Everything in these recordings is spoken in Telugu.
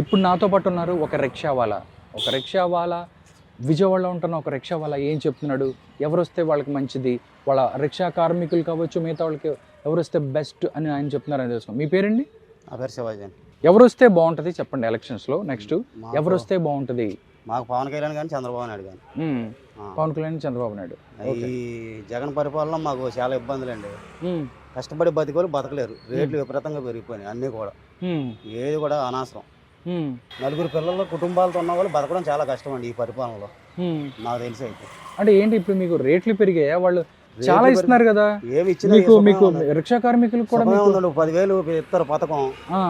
ఇప్పుడు నాతో పాటు ఉన్నారు ఒక రిక్షా వాలా ఒక రిక్షా వాలా విజయవాడలో ఉంటున్న ఒక రిక్షా వాలా ఏం చెప్తున్నాడు? ఎవరు వస్తే వాళ్ళకి మంచిది? వాళ్ళ రిక్షా కార్మికులు కావచ్చు మిగతా వాళ్ళకి ఎవరు వస్తే బెస్ట్ అని ఆయన చెప్తున్నారని తెలుసుకో మీ పేరండి? నా పేరు శివాజీ అండి ఎవరు వస్తే బాగుంటుంది చెప్పండి ఎలక్షన్స్లో నెక్స్ట్ ఎవరు వస్తే బాగుంటుంది? మాకు పవన్ కళ్యాణ్ కానీ చంద్రబాబు నాయుడు కానీ. పవన్ కళ్యాణ్ చంద్రబాబు నాయుడు. ఈ జగన్ పరిపాలన మాకు చాలా ఇబ్బందులు అండి. కష్టపడి బతికోలు బతకలేరు. రేట్లు విపరీతంగా పెరిగిపోయినాయి అన్నీ కూడా. ఏది కూడా అనవసరం. నలుగురు పిల్లలు కుటుంబాలతో ఉన్న వాళ్ళు బతకడం చాలా కష్టం అండి ఈ పరిపాలనలో. నాకు తెలిసి అయితే. అంటే ఏంటి ఇప్పుడు మీకు రేట్లు పెరిగాయా? వాళ్ళు చాలా ఇస్తున్నారు కదా. ఏమి ఇచ్చినా మీకు మీకు. రిక్షా కార్మికులకు కూడా పదివేలు ఇస్తారు పథకం.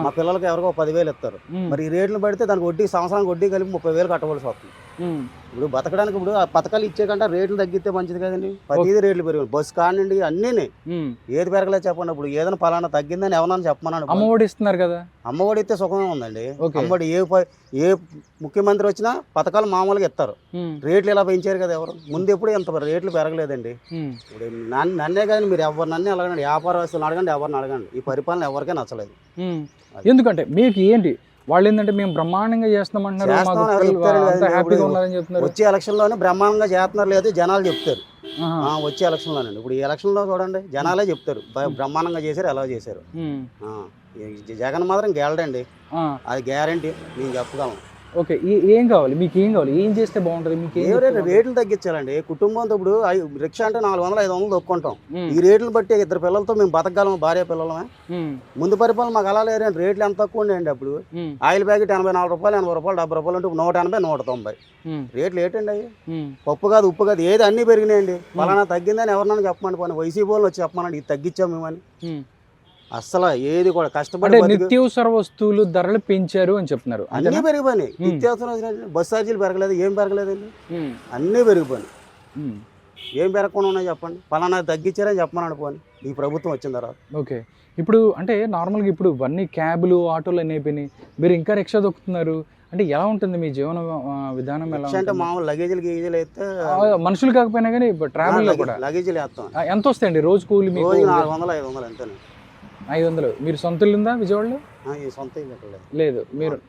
మా పిల్లలకి ఎవరికో పదివేలు ఇస్తారు. మరి ఈ రేట్లు పడితే దానికి వడ్డీ సంవత్సరానికి వడ్డీ కలిపి ముప్పై వేలు కట్టవలసి వస్తుంది. ఇప్పుడు బతకడానికి ఇప్పుడు ఆ పథకాలు ఇచ్చే కంటే రేట్లు తగ్గితే మంచిది కదండి. ప్రతిదీ రేట్లు పెరిగాయి. బస్సు కానివ్వండి అన్నీ మ్మ్. ఏది పెరగలేదు చెప్పండి. ఇప్పుడు ఏదైనా పలానా తగ్గిందని ఎవరన్నా చెప్పమన్నాడు అమ్మఒడి ఇస్తున్నారు కదా. అమ్మఒడి ఇస్తే సుఖమే ఉందండి. అమ్మఒడి ఏ ప- ఏ ముఖ్యమంత్రి వచ్చినా పథకాలు మామూలుగా ఇస్తారు. మ్మ్. రేట్లు ఇలా పెంచారు కదా ఎవరు? ముందు ఎప్పుడు ఇంత రేట్లు పెరగలేదండి. ఇప్పుడు నన్ను కానీ మీరు ఎవరు నన్నే అడగండి. వ్యాపారస్తులను అడగండి ఎవరిని అడగండి. ఈ పరిపాలన ఎవరికీ నచ్చలేదు. ఎందుకంటే మీకు ఏంటి? వాళ్ళు ఏంటంటే మేము బ్రహ్మాండంగా చేస్తామంటున్నారు అంతా హ్యాపీగా ఉన్నారని చెప్తున్నారు. వచ్చే ఎలక్షన్లోనే బ్రహ్మాండంగా చేస్తున్నారు లేదు జనాలు చెప్తారు. వచ్చే ఎలక్షన్లోనండి. ఇప్పుడు ఈ ఎలక్షన్లో చూడండి జనాలే చెప్తారు. బ్రహ్మాండంగా చేశారు ఎలా చేశారు. మ్మ్. జగన్ మాత్రం గెలడండి. అది గ్యారంటీ నేను చెప్పగలను. ఓకే ఏ- కావాలి? మీకు ఏం కావాలి? ఏం చేస్తే బాగుంటుంది? మీకు రేట్లు తగ్గించాలండి. కుటుంబంతో ఇప్పుడు రిక్షా అంటే నాలుగు వందలు ఐదు వందలు దొక్కుంటాం. మ్మ్. ఈ రేట్లు బట్టి ఇద్దరు పిల్లలతో మేము బతకగలం భార్య పిల్లలమే. ముందు పరిపాలన మాకు అలా లేరండి రేట్లు ఎంత తక్కువ ఉండేయండి అప్పుడు. ఆయిల్ ప్యాకెట్ ఎనభై నాలుగు రూపాయలు ఎనభై రూపాయలు డెబ్బై రూపాయలు అంటే నూట ఎనభై నూట తొంభై. రేట్లు ఏంటండి అవి. పప్పు కాదు ఉప్పు కాదు ఏది అన్నీ పెరిగినాయండి. పలానా తగ్గిందని ఎవరన్నా చెప్పమని పోనీ. వైసీపీ వాళ్ళు వచ్చి చెప్పమనండి. ఇది తగ్గించాం మేమని. మ్మ్. అస్సలు ఏది కూడా కష్టపడి నిత్యావసర వస్తువులు ధరలు పెంచారు అని చెప్తున్నారు. అన్నీ? పెరిగిపోయినాయి. నిత్యావసరం బస్ ఛార్జీలు పెరగలేదు ఏం పెరగలేదండి. అన్నీ పెరిగిపోయినాయి. ఏం పెరగకుండా ఉన్నాయి చెప్పండి. పలానా తగ్గించారని చెప్పమని పోని. ఈ ప్రభుత్వం వచ్చిన తర్వాత. ఓకే. ఇప్పుడు అంటే నార్మల్గా ఇప్పుడు ఇవన్నీ క్యాబ్లు ఆటోలు అన్నీ అయిపోయినాయి. మీరు ఇంకా రిక్షా దొక్కుతున్నారు. అంటే ఎలా ఉంటుంది మీ జీవన విధానం ఎలా అంటే? మామూలు లగేజీలు గీజీలు అయితే మనుషులు కాకపోయినా కానీ ట్రావెల్ కూడా. లగేజీలు వేస్తాం. ఎంత వస్తాయండి రోజు కూలి నాలుగు వందలు ఐదు వందలు అంతేనే ఐదు వందలు మీరు సొంత ఇల్లు ఉందా విజయవాడలో సొంత లేదు. మీరు.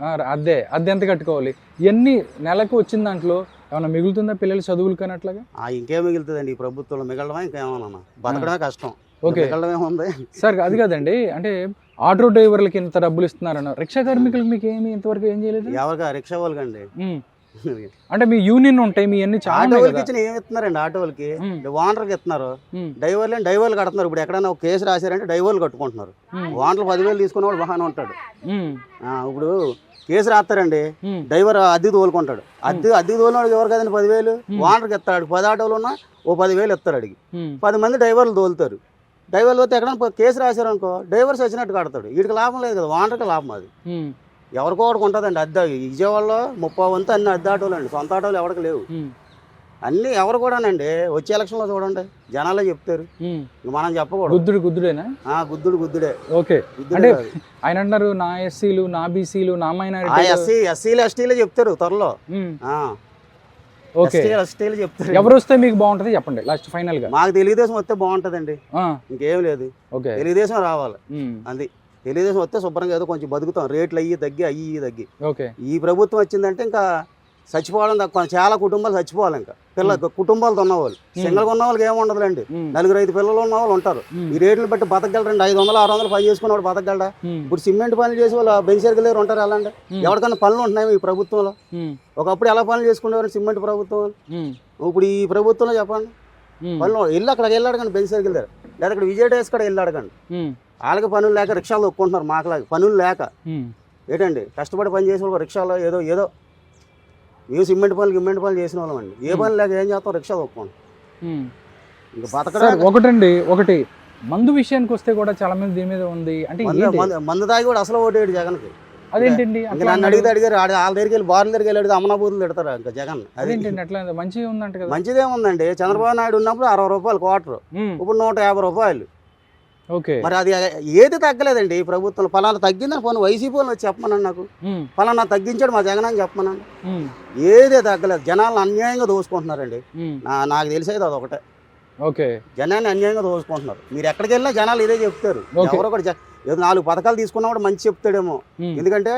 ఆ, అద్దె అద్దె ఎంత కట్టుకోవాలి? ఇవన్నీ నెలకు వచ్చిన దాంట్లో ఏమైనా మిగులుతుందా పిల్లలు చదువులు కానీ అట్లాగా? ఆ, ఇంకేం మిగులుతుందండి? ఈ ప్రభుత్వంలో మిగలడమే ఇంకేమన్నా బతకడమే కష్టం. ఓకే. ఉంది. సార్ అది కాదండి. అంటే ఆటో డ్రైవర్లకి ఇంత డబ్బులు ఇస్తున్నారన్న రిక్షా కార్మికులకు మీకు ఏమి ఇంతవరకు ఏం చేయలేదు? ఎవరికి ఆ రిక్షా వాళ్ళకండి. అంటే మీ యూనియన్ ఉంటాయి మీ అన్ని చాలా ఇచ్చిన ఏమి ఇస్తున్నారండి ఆటోలకి. ఓనర్కి ఇస్తున్నారు. ఉమ్. డ్రైవర్లు డ్రైవర్లు కడుతున్నారు. ఇప్పుడు ఎక్కడైనా ఒక కేసు రాశారంటే డ్రైవర్లు కట్టుకుంటున్నారు. ఓనర్లు పదివేలు తీసుకున్నవాడు బాగానే ఉంటాడు. ఇప్పుడు కేసు రాస్తారండి. డ్రైవర్ అద్దె తోలుకుంటాడు. అద్దె అద్దె తోలినాడు ఎవరు కదండి పదివేలు? ఓనర్కి ఇస్తాడు. పది ఆటోలు ఉన్నా ఓ పదివేలు ఇస్తారు అడిగి. పది మంది డ్రైవర్లు తోలుతారు. డ్రైవర్లు పోతే ఎక్కడైనా కేసు రాశారనుకో డ్రైవర్స్ వచ్చినట్టు కడతాడు. వీడికి లాభం లేదు కదా ఓనర్కి లాభం అది. ఎవరికో ఒకటి ఉంటుందండి అద్దె. విజయవాడలో ముప్పై వంతు అన్ని అద్దె ఆటోలు అండి సొంత ఆటోలు ఎవరికి లేవు. అన్నీ ఎవరు కూడానండి. వచ్చే ఎలక్షన్లో చూడండి. జనాలే చెప్తారు. మనం చెప్పకూడదు. గుద్దుడు గుద్దుడేనా? ఆ గుద్దుడు గుద్దుడే. ఓకే. అంటే. ఆయన అంటున్నారు నా ఎస్సీలు నా బీసీలు నా మైనారిటీ ఎస్సీ ఎస్సీలు ఎస్టీలు చెప్తారు త్వరలో. ఓకే. ఎస్టీలు చెప్తారు. ఎవరు వస్తే మీకు బాగుంటుంది చెప్పండి లాస్ట్ ఫైనల్గా. మాకు తెలుగుదేశం వస్తే బాగుంటుందండి. ఇంకేం లేదు. ఓకే. తెలుగుదేశం రావాలి. అది. తెలుగుదేశం వస్తే శుభ్రంగా ఏదో కొంచెం బతుకుతాం. రేట్లు అయ్యి తగ్గి అయ్యి తగ్గి. ఓకే. ఈ ప్రభుత్వం వచ్చిందంటే ఇంకా చచ్చిపోవడం తక్కువ. చాలా కుటుంబాలు చచ్చిపోవాలి ఇంకా. పిల్ల కుటుంబాలతో ఉన్నవాళ్ళు. సింగల్గా ఉన్న వాళ్ళకి ఏమి ఉండదులేండి. ఉమ్. నలుగురు ఐదు పిల్లలు ఉన్న వాళ్ళు ఉంటారు. ఈ రేట్లు బట్టి బతకగలరండి. ఐదు వందలు ఆరు వందలు పని చేసుకున్నవాడు బతకగలరా ఉమ్. ఇప్పుడు సిమెంట్ పనులు చేసి వాళ్ళు బెంచర్కి లేరు ఉంటారు ఎలా అండి ఉమ్. ఎవరికైనా పనులు ఉంటున్నాయి ఈ ప్రభుత్వంలో. ఒకప్పుడు ఎలా పనులు చేసుకునేవారు సిమెంట్ ప్రభుత్వం. ఇప్పుడు ఈ ప్రభుత్వంలో చెప్పండి. పనులు వెళ్ళి అక్కడికి వెళ్ళి అడగండి బెంచర్కి వెళ్ళారు లేదా అక్కడ విజయ డేస్ కూడా వెళ్ళి అడగండి. వాళ్ళకి పనులు లేక రిక్షాలు ఒప్పుకుంటున్నారు మాకలాగా పనులు లేక. ఏంటండి? కష్టపడి పని చేసిన వాళ్ళు రిక్షాలో ఏదో ఏదో. మేము సిమెంట్ పనులు గిమెంట్ పనులు చేసిన వాళ్ళం అండి. ఏ పని లేక ఏం చేస్తాం? రిక్షా ఒప్పుకోండి. ఇంకా బతకడం ఒకటండి ఒకటి. మందు విషయానికి వస్తే కూడా చాలా మంది దీని మీద ఉంది. అంటే మందు తాగి కూడా అసలు ఓటేడు జగన్కి. అదేంటండి? నన్ను? అడిగితే అడిగారు వాళ్ళ దగ్గరికి వెళ్ళి బార్ల దగ్గరికి వెళ్ళి అడిగితే అమనాబూతులు తిడతారు ఇంకా జగన్. అది అదేంటండి అట్లా మంచిగా ఉందంట కదా. మంచిదే ఉందండి. చంద్రబాబు నాయుడు ఉన్నప్పుడు అరవై రూపాయలు క్వార్టర్. ఇప్పుడు నూట యాభై రూపాయలు. ఓకే. మరి అది ఏది తగ్గలేదండి ఈ ప్రభుత్వం పలానా తగ్గిందని పోనీ వైసీపీ వాళ్ళు వచ్చి చెప్పమనండి నాకు. పలానా తగ్గించాడు మా జగన్ అని. ఏదే తగ్గలేదు. జనాలను అన్యాయంగా దోసుకుంటున్నారండి. నాకు తెలిసేది అది ఒకటే ఓకే. జనాన్ని అన్యాయంగా దోసుకుంటున్నారు. మీరు ఎక్కడికి వెళ్ళినా జనాలు ఇదే చెప్తారు. ఎవరో ఒకటి ఏదో నాలుగు పథకాలు తీసుకున్నా కూడా మంచి చెప్తాడేమో. ఎందుకంటే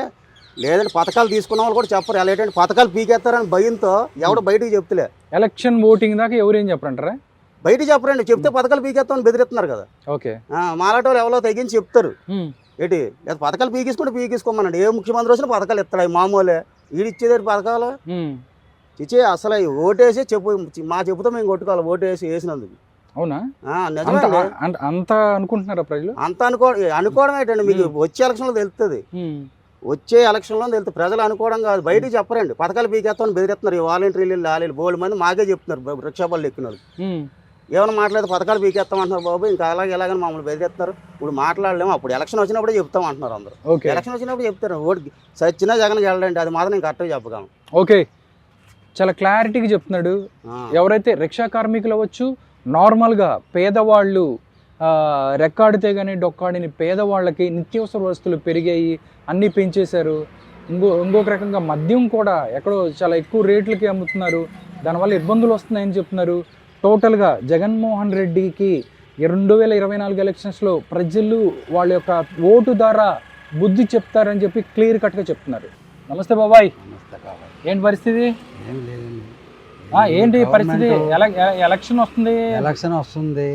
లేదంటే పథకాలు తీసుకున్న వాళ్ళు కూడా చెప్పరు. ఎలా ఏంటంటే పథకాలు పీకేస్తారని భయంతో ఎవడు బయటికి చెప్తలే. ఎలక్షన్ ఓటింగ్ దాకా ఎవరు చెప్పరంటారా? బయటికి చెప్పరండి. చెప్తే పథకాలు పీకేస్తామని బెదిరిస్తున్నారు కదా. ఓకే. మాలాట వాళ్ళు ఎవరో తెగించి చెప్తారు. ఏంటి? లేదా పథకాలు పీకేసుకుంటే పీకేసుకోమనండి. ఏ ముఖ్యమంత్రి వచ్చినా పథకాలు ఇస్తాడు. మామూలే. ఈడిచ్చేది పథకాలు. ఇచ్చే అసలు ఓటేసి చెప్పు. మా చెప్పుతో మేము కొట్టుకోవాలి. ఓటేసి వేసినందుకు. అవునా? ఆ, అంత అనుకుంటున్నారా ప్రజలు? అంత అనుకో అనుకోవడం ఏంటండి? మీకు వచ్చే ఎలక్షన్లో తెలుస్తుంది వచ్చే ఎలక్షన్లో తెలుస్తుంది ప్రజలు అనుకోవడం కాదు. బయటికి చెప్పరండి. పథకాలు పీకేస్తామని బెదిరిస్తున్నారు. ఈ వాలంటీర్లు లాలీలు. బోల్డ్ మంది మాకే చెప్తున్నారు. రిక్షాబాళ్ళు ఎక్కిన వాళ్ళు ఏమైనా మాట్లాడితే పథకాలు పీకేస్తామంటున్నారు బాబు. ఇంకా అలాగే ఎలాగని మమ్మల్ని బెదిరిస్తున్నారు. ఇప్పుడు మాట్లాడలేము. అప్పుడు ఎలక్షన్ వచ్చినప్పుడే చెప్తాం అంటున్నారు అందరూ ఎలక్షన్ వచ్చినప్పుడు చెప్తారు. ఓటు సచ్చినా జగన్ వెళ్ళండి అది మాత్రం నేను కరెక్ట్గా చెప్పగలను. ఓకే. చాలా క్లారిటీగా చెప్తున్నాడు. ఎవరైతే రిక్షా కార్మికులు అవ్వచ్చు నార్మల్గా పేదవాళ్ళు రెక్కాడితే కానీ డొక్కాడిని పేదవాళ్ళకి నిత్యావసర వస్తువులు పెరిగాయి అన్నీ పెంచేశారు. ఇంకో ఇంకొక రకంగా మద్యం కూడా ఎక్కడో చాలా ఎక్కువ రేట్లకి అమ్ముతున్నారు. దానివల్ల ఇబ్బందులు వస్తున్నాయని చెప్తున్నారు. టోటల్గా జగన్మోహన్ రెడ్డికి రెండు వేల ఇరవై నాలుగు ఎలక్షన్స్లో ప్రజలు వాళ్ళ యొక్క ఓటు ద్వారా బుద్ధి చెప్తారని చెప్పి క్లియర్ కట్గా చెప్తున్నారు. నమస్తే బాబాయ్. నమస్తే కాబట్టి ఏంటి పరిస్థితి? ఏం లేదండి. ఏంటి పరిస్థితి? ఎలక్షన్ వస్తుంది? ఎలక్షన్ వస్తుంది.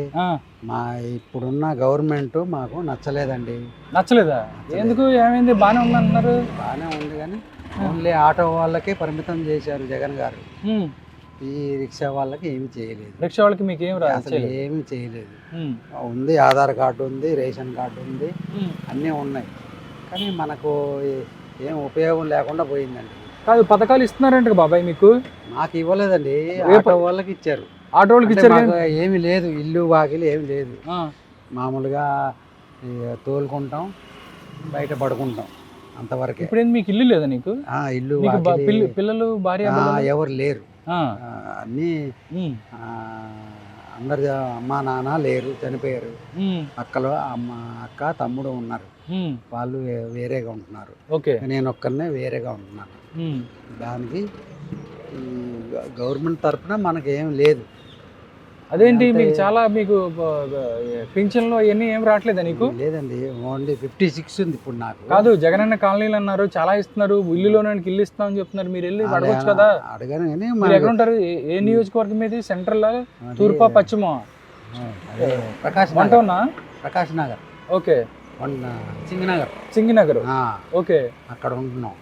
మా ఇప్పుడున్న గవర్నమెంట్ మాకు నచ్చలేదండి. నచ్చలేదా? ఎందుకు? ఏమైంది? బాగానే ఉంది అంటున్నారు బాగానే ఉంది కానీ ఓన్లీ ఆటో వాళ్ళకే పరిమితం చేశారు జగన్ గారు. ఈ రిక్షా వాళ్ళకి ఏమి చేయలేదు. రిక్షా వాళ్ళకి మీకు ఏం రాదు? అసలు ఏమి చేయలేదు. ఉంది ఆధార్ కార్డు ఉంది రేషన్ కార్డు ఉంది. అన్నీ ఉన్నాయి. కానీ మనకు ఏం ఉపయోగం లేకుండా పోయిందండి. కాదు పథకాలు ఇస్తున్నారంట బాబాయ్ మీకు? మాకు ఇవ్వలేదండి. ఆటో వాళ్ళకి ఇచ్చారు. ఆటో వాళ్ళకి ఇచ్చారు ఏమీ లేదు. ఇల్లు వాకిలి ఏమి లేదు. మామూలుగా తోలుకుంటాం బయట పడుకుంటాం అంతవరకే. ఇప్పుడు మీకు ఇల్లు లేదా నీకు? ఇల్లు నీకు పిల్లలు భార్య? ఎవరు లేరు. అన్నీ అందరు అమ్మ నాన్న లేరు చనిపోయారు. అక్కలు అమ్మ అక్క తమ్ముడు ఉన్నారు. వాళ్ళు వేరేగా ఉంటున్నారు. ఓకే. నేను ఒక్కనే వేరేగా ఉంటున్నాను. దానికి గవర్నమెంట్ తరఫున మనకి ఏం లేదు. అదేంటి మీకు చాలా మీకు పింఛన్లు అవన్నీ ఏం రావట్లేదా నీకు? లేదండి. ఓన్లీ ఫిఫ్టీ సిక్స్ ఉంది ఇప్పుడు నాకు. కాదు జగనన్న కాలనీలు అన్నారు చాలా ఇస్తున్నారు. ఇల్లులోనే ఇల్లు ఇస్తామని చెప్తున్నారు. మీరు వెళ్ళి అడగొచ్చు కదా. అడగాను కానీ ఎక్కడ ఉంటారు ఏ- నియోజకవర్గం మీది? సెంట్రల్? తూర్పా పశ్చిమ? నగర్. ఉన్నా Prakash Nagar. Okay. One Singhnagar. Okay. అక్కడ ఉంటున్నాం.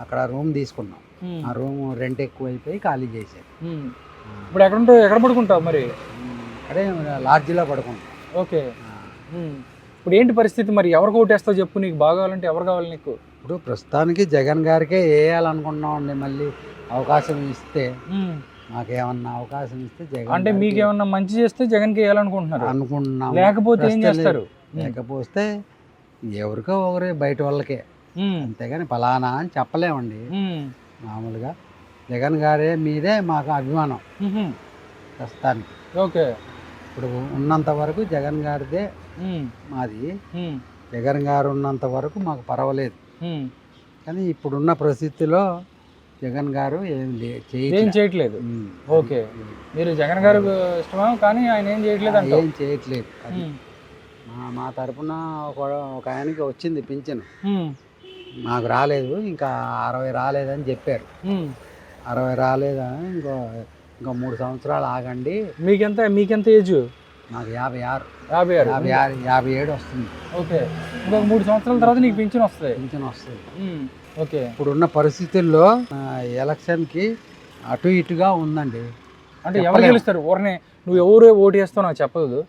అక్కడ రూమ్ తీసుకున్నాం. ఆ రూమ్ రెంట్ ఎక్కువ అయిపోయి ఖాళీ ఉమ్. ఇప్పుడు ఎక్కడ ఉంటావు ఎక్కడ పడుకుంటావు మరి? అదే లాడ్జిలో పడుకుంటాం. ఓకే. ఇప్పుడు ఏంటి పరిస్థితి మరి? ఎవరికి ఓటేస్తావు చెప్పు నీకు? బాగా కావాలంటే ఎవరు కావాలి నీకు? ఇప్పుడు ప్రస్తుతానికి జగన్ గారికే వేయాలనుకున్నాం అండి మళ్ళీ. అవకాశం ఇస్తే. మాకేమన్నా అవకాశం ఇస్తే జగన్ అంటే మీకు ఏమన్నా మంచి చేస్తే జగన్కి వేయాలనుకుంటున్నారు. అనుకుంటున్నాం లేకపోతే ఏం చేస్తారు? లేకపోతే ఎవరికో ఒకరే బయట వాళ్ళకే. అంతేగాని ఫలానా అని చెప్పలేమండి. మామూలుగా జగన్ గారే మీదే మాకు అభిమానం. ప్రస్తుతానికి. ఓకే. ఇప్పుడు ఉన్నంత వరకు జగన్ గారిదే మాది. జగన్ గారు ఉన్నంత వరకు మాకు పర్వాలేదు. కానీ ఇప్పుడున్న పరిస్థితిలో జగన్ గారు ఏం. చేయట్లేదు. ఓకే. మీరు జగన్ గారు ఇష్టమా? కానీ ఆయన ఏం చేయట్లేదు ఏం చేయట్లేదు. మా తరపున ఒక ఆయనకి వచ్చింది పింఛను. మాకు రాలేదు ఇంకా అరవై రాలేదని చెప్పారు. అరవై రాలేదా? ఇంకో ఇంకో మూడు సంవత్సరాలు ఆగండి. మీకెంత మీకెంత ఏజ్? మాకు యాభై ఆరు. యాభై ఆరు. యాభై ఆరు యాభై ఏడు వస్తుంది. ఓకే. ఇంకొక మూడు సంవత్సరాల తర్వాత నీకు పింఛన్ వస్తుంది. పింఛన్ వస్తుంది. ఓకే. ఇప్పుడున్న పరిస్థితుల్లో ఎలక్షన్కి అటు ఇటుగా ఉందండి. అంటే ఎవరు. గెలుస్తారు? ఊరనే నువ్వు ఎవరు ఓటు వేస్తావు నాకు చెప్పదు.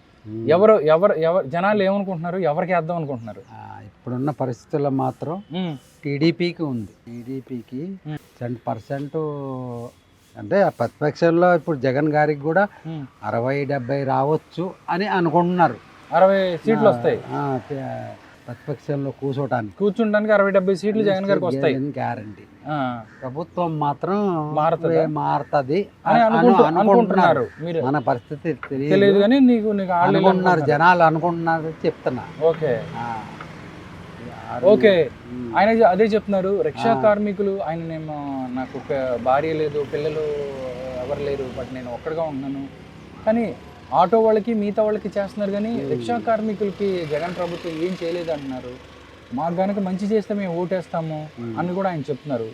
ఎవరు ఎవరు ఎవరు జనాలు ఏమనుకుంటున్నారు? ఎవరికి వేద్దాం అనుకుంటున్నారు? ఇప్పుడున్న పరిస్థితుల్లో మాత్రం ఉమ్, టీడీపీకి ఉంది. టీడీపీకి. టెన్ పర్సెంట్ అంటే ప్రతిపక్షంలో ఇప్పుడు జగన్ గారికి కూడా. అరవై డెబ్బై రావచ్చు అని అనుకుంటున్నారు. అరవై సీట్లు వస్తాయి. ప్రతిపక్షంలో కూర్చోటానికి. కూర్చుంటానికి అరవై డెబ్బై సీట్లు జగన్ గారికి వస్తాయి. గ్యారంటీ ప్రభుత్వం మాత్రం మారుతుందా? మారుతుంది. అని అనుకుంటు అనుకుంటున్నారు. మన పరిస్థితి తెలియదు. కానీ నీకు నీకు అనుకుంటున్నారు. జనాలు అనుకుంటున్నారు చెప్తున్నా. ఓకే. ఓకే. ఆయన అదే చెప్తున్నారు. రిక్షా. కార్మికులు ఆయన నేను నాకు ఒక భార్య లేదు పిల్లలు ఎవరు లేరు బట్ నేను ఒక్కడిగా ఉన్నాను. కానీ ఆటో వాళ్ళకి మిగతా వాళ్ళకి చేస్తున్నారు కానీ. రిక్షా కార్మికులకి జగన్ ప్రభుత్వం ఏం చేయలేదు అంటున్నారు మాకు గనక మంచి చేస్తే మేము ఓటేస్తాము అని కూడా ఆయన చెప్తున్నారు.